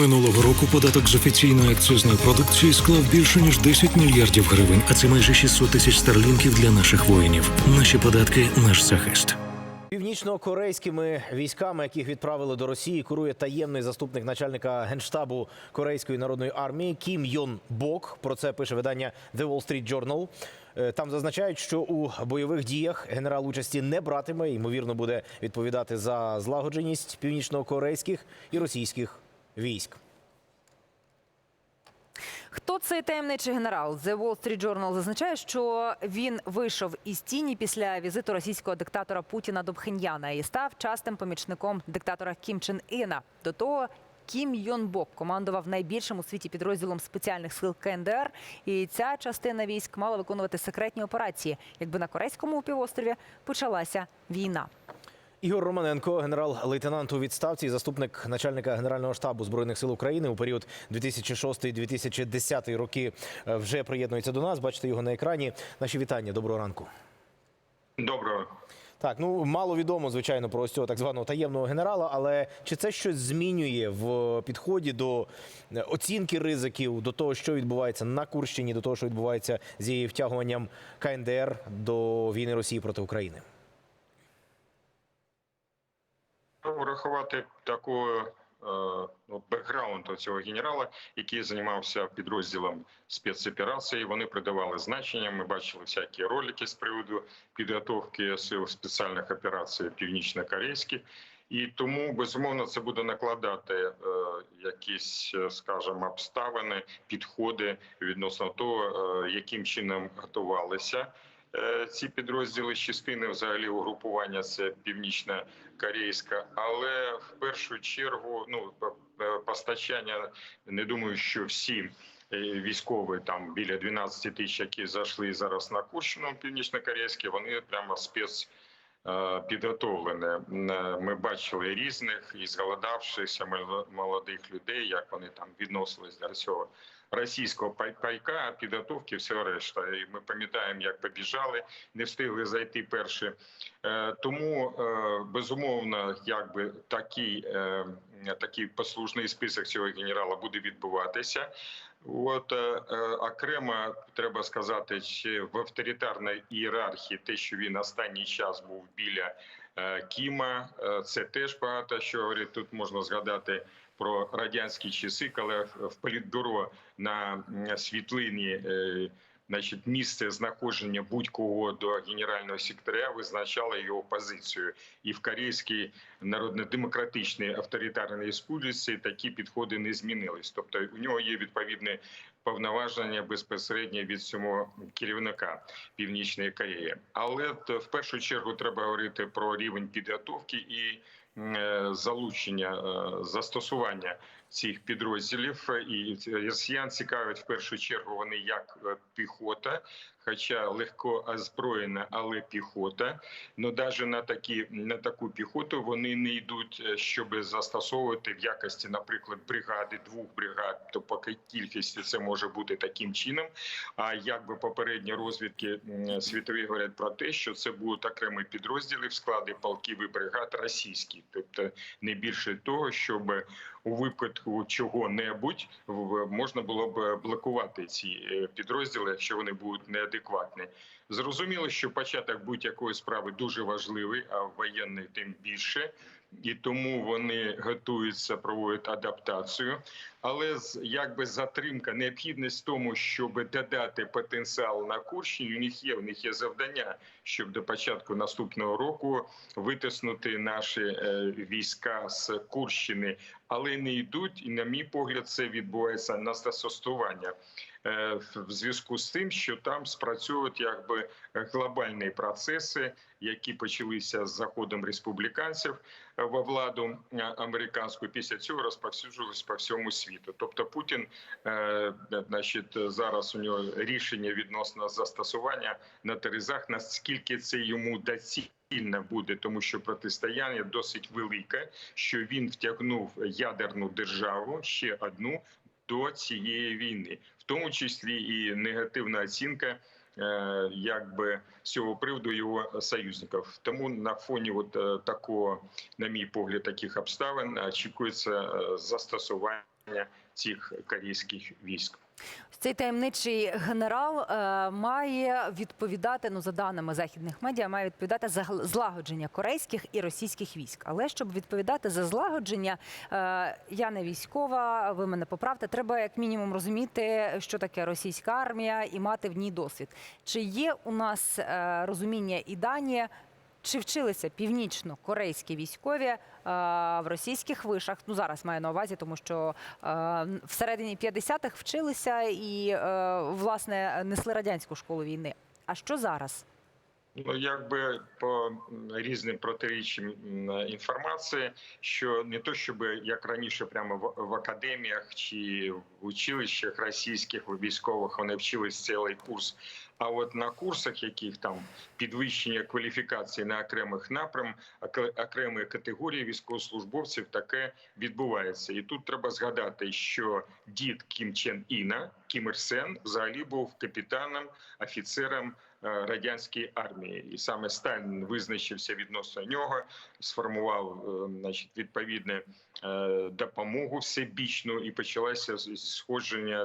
Минулого року податок з офіційної акцизної продукції склав більше ніж 10 мільярдів гривень, а це майже 600 тисяч старлінків для наших воїнів. Наші податки наш захист. Північно-корейськими військами, яких відправили до Росії, керує таємний заступник начальника генштабу Корейської народної армії Кім Йон Бок. Про це пише видання The Wall Street Journal. Е, Там зазначають, що у бойових діях генерал участі не братиме. Ймовірно, буде відповідати за злагодженість північно-корейських і російських військ. Хто цей таємничий генерал? The Wall Street Journal зазначає, що він вийшов із тіні після візиту російського диктатора Путіна до Пхеньяна і став частим помічником диктатора Кім Чен Іна. До того Кім Йон Бок командував найбільшим у світі підрозділом спеціальних сил КНДР, і ця частина військ мала виконувати секретні операції, якби на корейському півострові почалася війна. Ігор Романенко, генерал-лейтенант у відставці, і заступник начальника Генерального штабу збройних сил України у період 2006-2010 роки, е, вже приєднується до нас. Бачите його на екрані. Наші вітання. Доброго ранку. Доброго. Так, ну мало відомо, звичайно, про ось цього так званого таємного генерала, але чи це щось змінює в підході до е, оцінки ризиків, до того, що відбувається на Курщині, до того, що відбувається з її втягуванням КНДР до війни Росії проти України? Врахувати таку е, ну, бекграунд цього генерала, який займався підрозділом спецоперації. Вони придавали значення. Ми бачили всякі ролики з приводу підготовки сил спеціальних операцій північно-корейських. І тому безумовно це буде накладати е, якісь, е, скажімо, обставини, підходи відносно того, яким чином готувалися ці підрозділи частини взагалі угрупування це північна корейська, але в першу чергу ну по- постачання не думаю, що всі. е, Військові там біля 12 тисяч, які зайшли зараз на Курщину північно-корейські, вони прямо спец е. Е, Ми бачили різних і зголодавшихся молодих людей, як вони там відносились до цього російського пайка, підготовки, все решта. І ми пам'ятаємо, як побіжали, не встигли зайти перші. Е, Тому е, безумовно, якби такий, е, такий послужний список цього генерала буде відбуватися. От окремо треба сказати, ще в авторитарній ієрархії, те, що він останній час був біля Кіма, це теж багато що говорить. Тут можна згадати про радянські часи, коли в політбюро на світлині. е, Значить, місце знаходження будь-кого до генерального секретаря визначало його позицію, і в Корейській народно-демократичній авторитарній республіці такі підходи не змінились. Тобто у нього є відповідне повноваження безпосередньо від цього керівника Північної Кореї. Але в першу чергу треба говорити про рівень підготовки і залучення е, застосування цих підрозділів. І росіян цікавить в першу чергу вони як е, піхота, хоча легко озброєна, але піхота. Ну навіть на такі на таку піхоту вони не йдуть, е, щоб застосовувати в якості, наприклад, бригади двох бригад. То поки кількості це може бути таким чином. А якби попередні розвідки світові говорять про те, що це будуть окремі підрозділи в складі полків і бригад російські, тобто не більше того, щоб у випадку чого-небудь можна було б блокувати ці е, підрозділи, якщо вони будуть неадекватні. Зрозуміло, що початок будь-якої справи дуже важливий, а воєнний тим більше. І тому вони готуються, проводять адаптацію, але з якби затримка, необхідність в тому, щоб додати потенціал на Курщині, у них є. У них є завдання, щоб до початку наступного року витиснути наші е, війська з Курщини, але не йдуть. І на мій погляд, це відбувається на застосування в зв'язку з тим, що там спрацьовують якби глобальні процеси, які почалися з заходом республіканців во владу е, американську. Після цього розповсюджувалися по всьому світу. Тобто Путін, е, значить, зараз у нього рішення відносно застосування на теризах, наскільки це йому доцільно буде, тому що протистояння досить велике, що він втягнув ядерну державу ще одну до цієї війни, в тому числі і негативна оцінка. е, Якби з цього приводу його союзників, тому на фоні от е, такого, на мій погляд, таких обставин очікується е, застосування цих корейських військ. Цей таємничий генерал е, має відповідати, ну за даними західних медіа, має відповідати за злагодження корейських і російських військ. Але щоб відповідати за злагодження, е, я не військова, ви мене поправте. Треба як мінімум розуміти, що таке російська армія і мати в ній досвід. Чи є у нас е, розуміння і дані? Чи вчилися північно-корейські військові е, в російських вишах? Ну зараз маю на увазі, тому що е, всередині 50-х вчилися і е, власне несли радянську школу війни. А що зараз? Ну, якби по різним протиріччям м, інформації, що не то, щоб як раніше, прямо в академіях чи в училищах російських військових вони вчились цілий курс. А от на курсах, яких там підвищення кваліфікації на окремих напрям, окремої категорії військовослужбовців таке відбувається. І тут треба згадати, що дід Кім Чен Іна, Кім Ір Сен, взагалі був капітаном, офіцером е, радянської армії, і саме Сталін визначився відносно нього, сформував е, значить, відповідне е, допомогу всебічну, і почалося сходження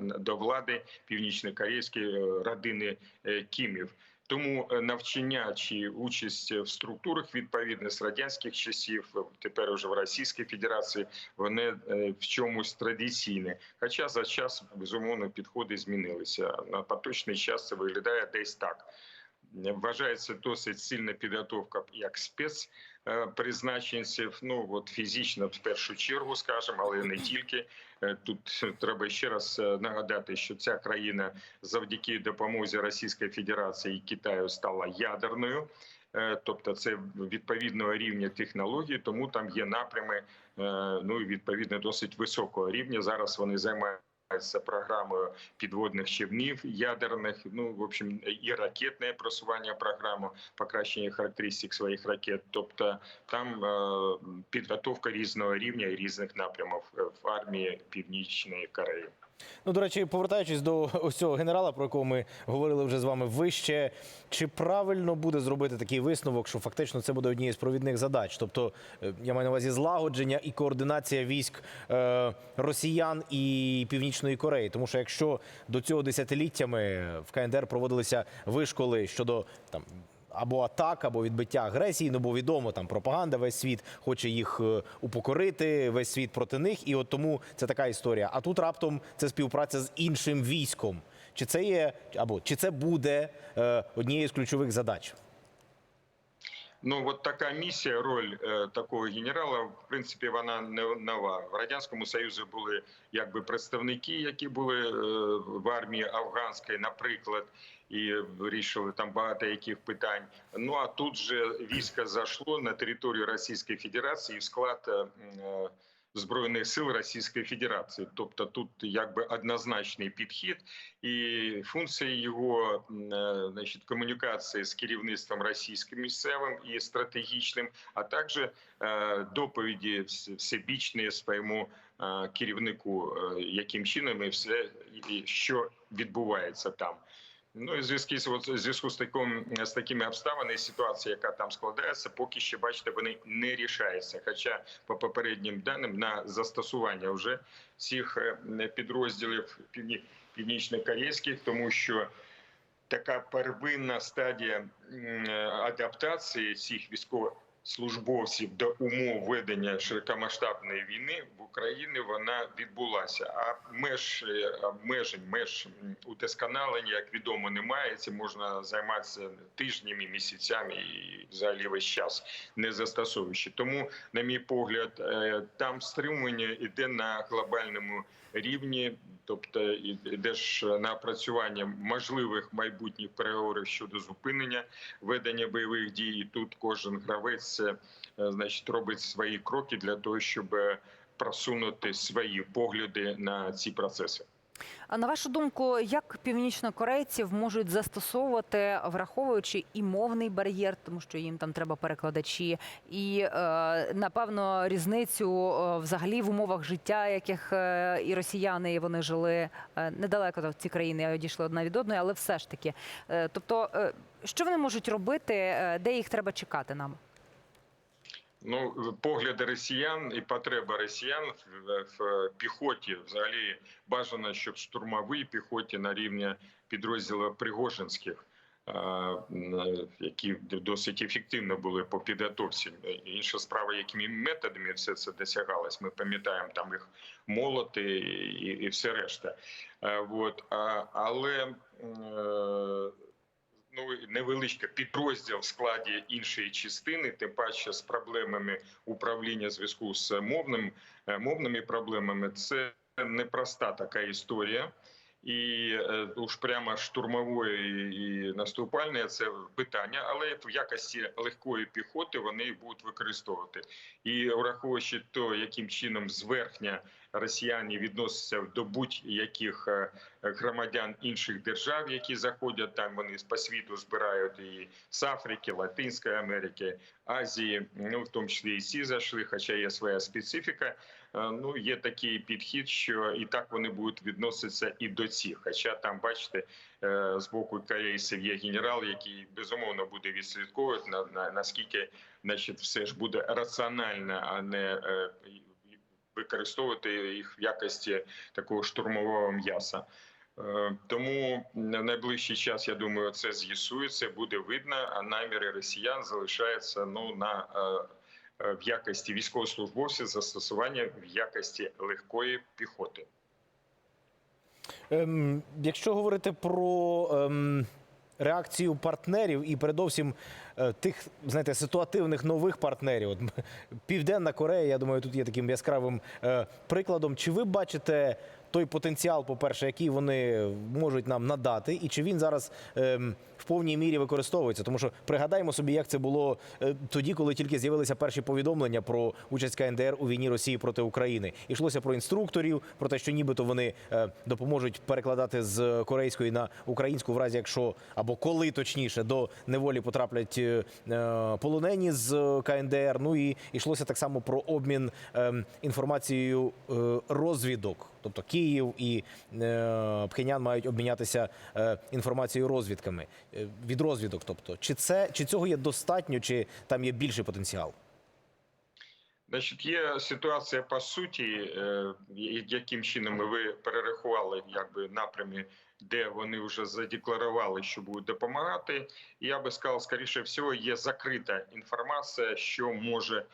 до влади північно-корейської родини е, Кімів. Тому е, навчання чи участь в структурах відповідно з радянських часів, е, тепер уже в Російській Федерації, вони в чомусь традиційні. Хоча за час безумовно підходи змінилися. На поточний час це виглядає десь так. Вважається досить сильна підготовка як спец призначенців. Ну от фізично в першу чергу, скажімо, але не тільки. Е, Тут треба ще раз е, нагадати, що ця країна завдяки допомозі Російської Федерації і Китаю стала ядерною. Е, Тобто це відповідного рівня технології, тому там є напрями е, ну відповідно досить високого рівня. Зараз вони займаються програмою підводних човнів ядерних. Ну в общем, і ракетне просування програму, покращення характеристик своїх ракет. Тобто там е, підготовка різного рівня і різних напрямів е, в армії Північної Кореї. Ну, до речі, повертаючись до ось цього генерала, про якого ми говорили вже з вами вище, чи правильно буде зробити такий висновок, що фактично це буде однією з провідних задач? Тобто, е, я маю на увазі злагодження і координація військ е, росіян і Північної Кореї. Тому що якщо до цього десятиліттями в КНДР проводилися вишколи щодо там. Або атак, або відбиття агресії, ну бо відомо там пропаганда, весь світ хоче їх е, упокорити, весь світ проти них, і от тому це така історія. А тут раптом це співпраця з іншим військом. Чи це є або чи це буде е, однією з ключових задач? Ну от така місія, роль е, такого генерала, в принципі, вона не нова. В радянському союзі були якби представники, які були е, в армії афганської, наприклад, і вирішили там багато яких питань. Ну а тут же військо зайшло на територію Російської Федерації в склад. е, е, Збройних сил Російської Федерації, тобто тут якби однозначний підхід, і функція його е, значить, комунікації з керівництвом російським місцевим і стратегічним, а також доповіді вс- всебічні своєму керівнику, яким чином і все що відбувається там. Ну і в зв'язку з таким з такими обставинами, ситуація, яка там складається, поки ще бачите, вони не рішаються. Хоча по попереднім даним на застосування вже цих е, підрозділів півні- північно-корейських, тому що така первинна стадія е, адаптації цих військовослужбовців до умов ведення широкомасштабної війни в Україні вона відбулася. А меж е, обмежень, меж удосконалення, як відомо, немає. Цим можна займатися тижнями, місяцями і взагалі весь час не застосовуючи. Тому, на мій погляд, е, там стримування йде на глобальному рівні, тобто йде ж на опрацювання можливих майбутніх переговорів щодо зупинення ведення бойових дій. І тут кожен гравець е, значить робить свої кроки для того, щоб е, просунути свої погляди на ці процеси. А на вашу думку, як північнокорейців можуть застосовувати, враховуючи і мовний бар'єр, тому що їм там треба перекладачі, і е, напевно різницю взагалі в умовах життя, яких і росіяни і вони жили недалеко ці країни одійшли одна від одної, але все ж таки. Тобто, що вони можуть робити, де їх треба чекати нам? Ну, погляди росіян і потреба росіян в, в піхоті взагалі бажано, щоб штурмовій піхоті на рівні підрозділів Пригожинських, які досить ефективно були по підготовці. Інша справа, якими методами все це досягалось. Ми пам'ятаємо там їх молоти і, і все решта. Е, Вот. А, але е, ну, невеличка підрозділ в складі іншої частини, тим паче з проблемами управління зв'язку з мовним, е, мовними проблемами, це непроста така історія. І е, уж прямо штурмової і наступальної це питання, але в якості легкої піхоти вони будуть використовувати. І враховуючи то, яким чином зверхня росіяни відносяться до будь-яких е, громадян інших держав, які заходять там. Вони по світу збирають і з Африки, Латинської Америки, Азії, ну в тому числі і ці зайшли, хоча є своя специфіка. Е, Ну є такий підхід, що і так вони будуть відноситися і до цих. Хоча там, бачите, е, з боку корейців є генерал, який безумовно буде відслідковувати на, на наскільки, значить, все ж буде раціонально, а не е, використовувати їх в якості такого штурмового м'яса. Тому на найближчий час, я думаю, це з'ясується, буде видно, а наміри росіян залишаються ну на в якості військовослужбовців застосування в якості легкої піхоти. Ем, якщо говорити про ем, реакцію партнерів і передовсім е, тих, знаєте, ситуативних нових партнерів, от, Південна Корея, я думаю, тут є таким яскравим е, прикладом. Чи ви бачите той потенціал, по-перше, який вони можуть нам надати, і чи він зараз ем, в повній мірі використовується? Тому що пригадаємо собі, як це було е, тоді, коли тільки з'явилися перші повідомлення про участь КНДР у війні Росії проти України. Йшлося про інструкторів, про те, що нібито вони е, допоможуть перекладати з корейської на українську, в разі якщо або коли точніше до неволі потраплять е, е, полонені з КНДР. Ну і йшлося так само про обмін е, інформацією е, розвідок. Тобто Київ і е, Пхенян мають обмінятися е, інформацією розвідками е, від розвідок. Тобто, чи це чи цього є достатньо, чи там є більший потенціал? Значить, є ситуація по суті, яким чином ви перерахували якби напрямі, де вони вже задекларували, що будуть допомагати. І я би сказав, скоріше всього, є закрита інформація, що може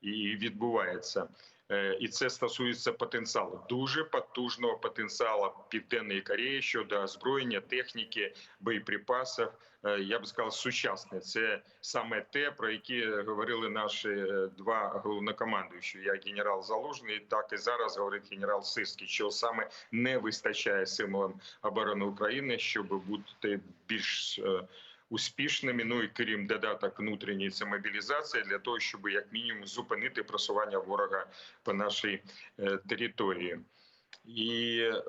і відбувається. Е, І це стосується потенціалу дуже потужного потенціалу Південної Кореї щодо озброєння, техніки, боєприпасів. Е, Я б сказав, сучасне. Це саме те, про яке говорили наші е, два головнокомандуючі, як генерал Залужний, так і зараз говорить генерал Сирський, що саме не вистачає символам оборони України, щоб бути більш успішними. Ну і крім додаток внутрішньої це мобілізація для того, щоб як мінімум зупинити просування ворога по нашій е, території. І е,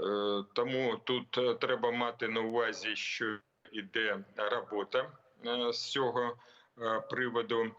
тому тут е, треба мати на увазі, що іде робота е, з цього е, приводу.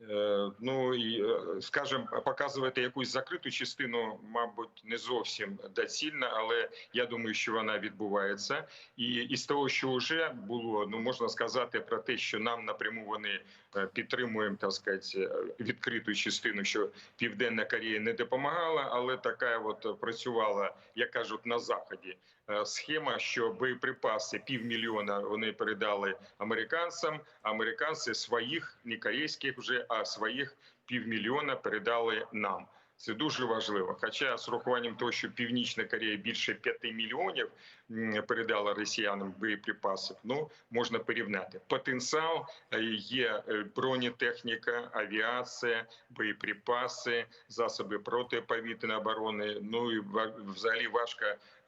Е, Ну і скажем, показувати якусь закриту частину, мабуть, не зовсім доцільно, але я думаю, що вона відбувається. І із того, що вже було, ну можна сказати про те, що нам напряму вони е, підтримуємо, так сказати, е, відкриту частину, що Південна Корея не допомагала, але така от працювала, як кажуть, на заході. е, Схема, що боєприпаси півмільйона вони передали американцям. Американці своїх не корейських вже, а своїх півмільйона передали нам. Це дуже важливо. Хоча з урахуванням того, що Північна Корея більше 5 мільйонів передала росіянам боєприпасів, ну можна порівняти. Потенціал е, є е, бронетехніка, авіація, боєприпаси, засоби протиповітряної оборони. Ну і взагалі важко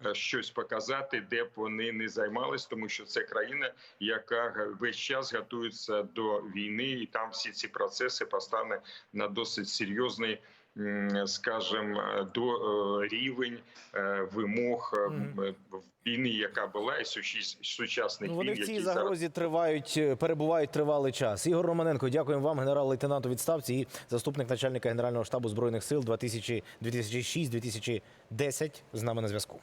е, щось показати, де б вони не займались, тому що це країна, яка весь час готується до війни, і там всі ці процеси поставлені на досить серйозний. Скажем, е, до е, рівень е, вимог війни, яка була, і сучасних Ну, вони війн, в цій які зараз загрозі тривають, перебувають тривалий час. Ігор Романенко, дякуємо вам, генерал-лейтенант у відставці і заступник начальника Генерального штабу збройних сил 2000 2006-2010 з нами на зв'язку.